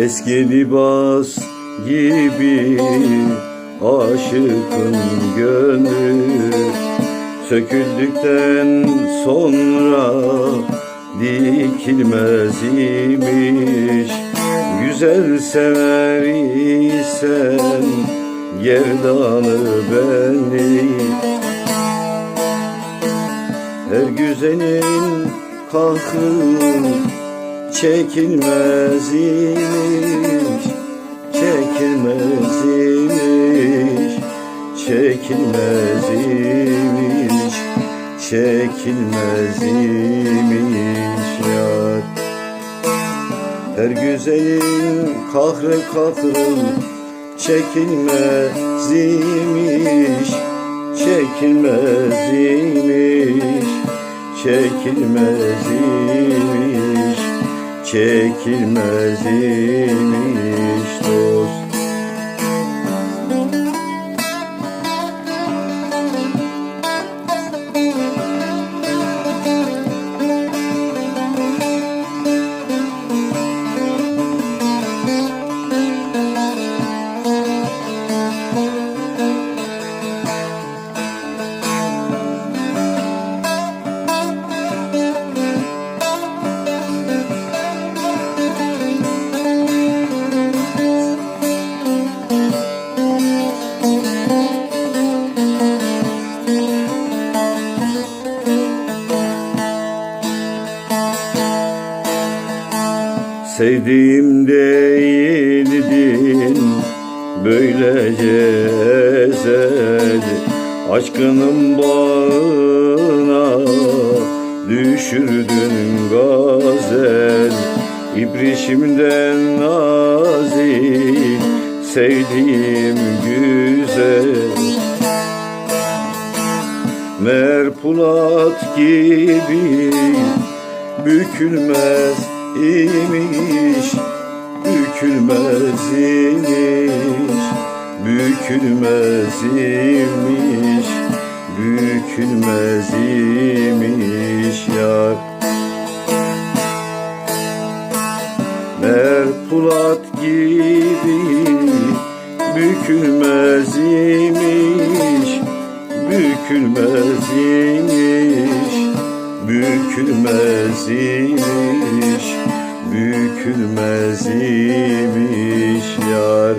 Eski libas gibi aşıkın gönlü. Söküldükten sonra dikilmez imiş. Güzel sever isen gerdanı beni. Her güzelin kahrı çekilmez imiş Çekilmez imiş Çekilmez imiş Çekilmez imiş yar. Her güzelin kahrı kahrı Çekilmez imiş Çekilmez imiş Çekilmez imiş Çekilmez imiş Sevdiğim değildin böylece ezel Aşkının bağına düşürdün gazel. İbrişimden nazik sevdiğim güzel. Merpulat gibi bükülmez imiş Bükülmez imiş Bükülmez imiş Bükülmez imiş yar Merpulat gibi bükülmez Bükülmez imiş Bükülmez imiş yar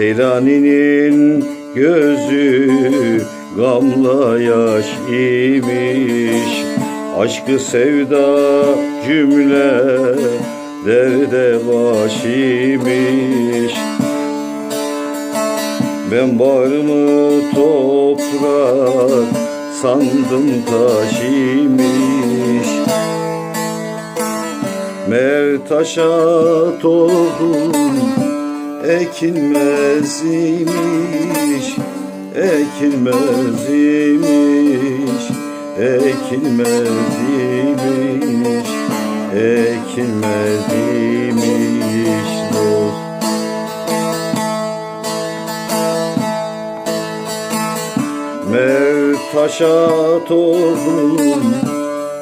Seyraninin gözü gamla yaş imiş. Aşkı sevda cümle derde baş imiş. Ben bağrımı toprak sandım taş imiş. Mer taşa tohum ekilmez imiş Ekilmez imiş Ekilmez imiş Ekilmez imiş dost. Mer taşa tohum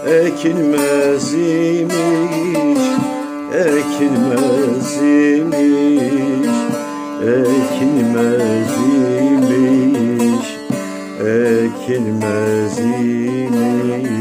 ekilmez imiş ekilmez imiş ekilmez imiş ekilmez imiş